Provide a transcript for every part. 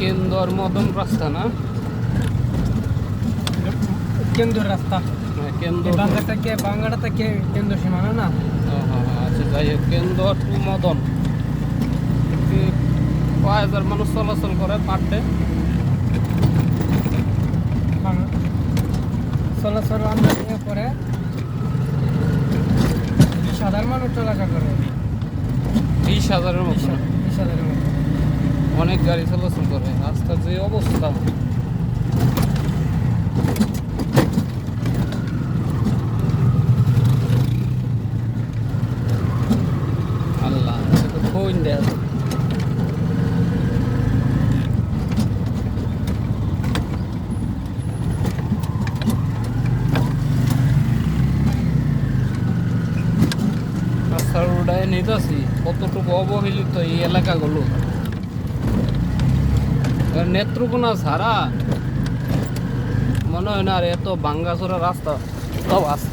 কেন্দ্র মদন রাস্তা না? কেন্দ্র রাস্তা? হ্যাঁ, কেন্দ্র এই বাংলা থেকে বাংলাটা থেকে কেন্দ্র সীমানা না? হ্যাঁ, হ্যাঁ, আচ্ছা যাই হোক কেন্দ্র টু মদন? কয় হাজার মানুষ চলাচল করে পার ডে? চলাচল আমরা পরে সাধারণ মানুষ চলাচল করে। বিশ হাজারের মতো। বিশ হাজারের মতো। অনেক গাড়ি চলাচল করে রাস্তার যে অবস্থা। আল্লাহ কতটুকু অবহেলিত এই এলাকাগুলো। নেত্রকোনা ছাড়া মনে হয় না আর এত ভাঙ্গাচোরা রাস্তা সব আছে।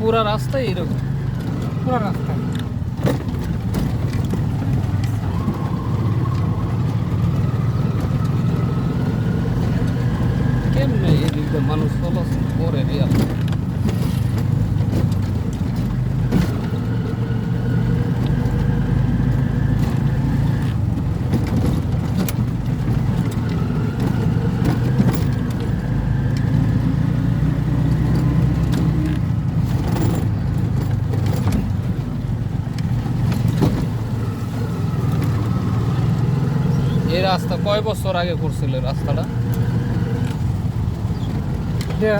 পুরা রাস্তাই এরকম। পুরো রাস্তা কেমনে এদিক দিয়ে মানুষ চলাচল করে রে এই রাস্তা কয় বছর আগে করছিল রাস্তাটা? যে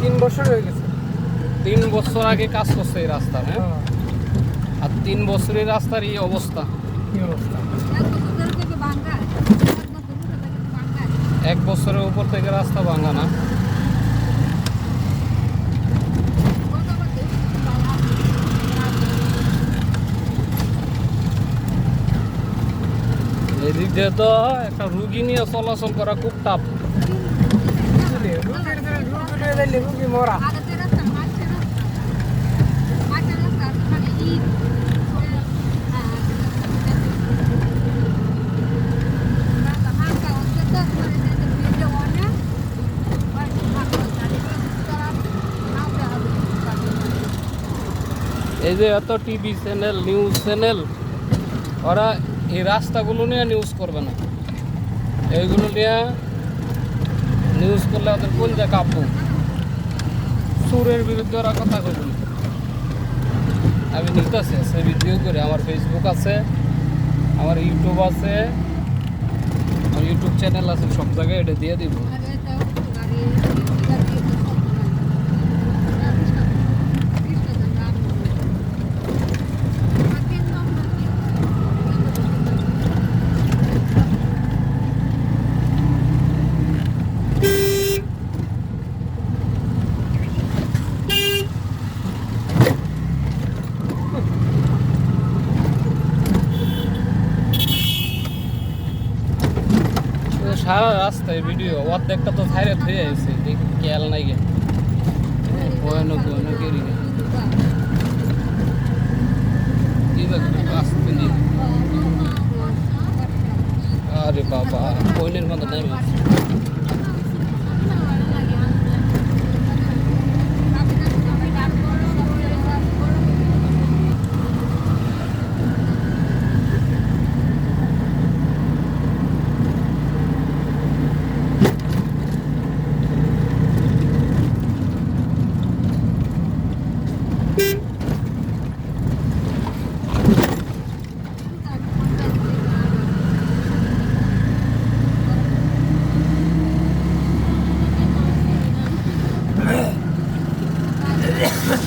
তিন বছর হয়ে গেছে। তিন বছর আগে কাজ করছে এই রাস্তা হ্যাঁ? হ্যাঁ, আর তিন বছরের রাস্তার এই অবস্থা। কি অবস্থা? এক বছরের উপর থেকে রাস্তা ভাঙা না। এদিক দিয়ে তো একটা রুগী নিয়ে চলাচল করা খুব টাফ। রুগীর রুগীর রুগী নিয়ে যাইলে রুগী মরা এই যে এত টিভি চ্যানেল নিউজ চ্যানেল ওরা এই রাস্তাগুলো নিয়ে নিউজ করবে না এইগুলো নিয়ে নিউজ করলে ওদের কোন যে কাব্য? সুরের বিরুদ্ধে ওরা কথা কইল। আমি নিতেছে সে ভিডিও করে। আমার ফেসবুক আছে, আমার ইউটিউব আছে, আমার ইউটিউব চ্যানেল আছে, সব জায়গায় এটা দিয়ে দিব। সারা রাস্তায় ভিডিও অর্ধেকটা তো থাইরে থয়ে আছে দেখি খেয়াল নাই গে। ভয়ানক ভয়ানক আসতে আরে বাবা, কোইলের মতো টাইম আছে। Yeah.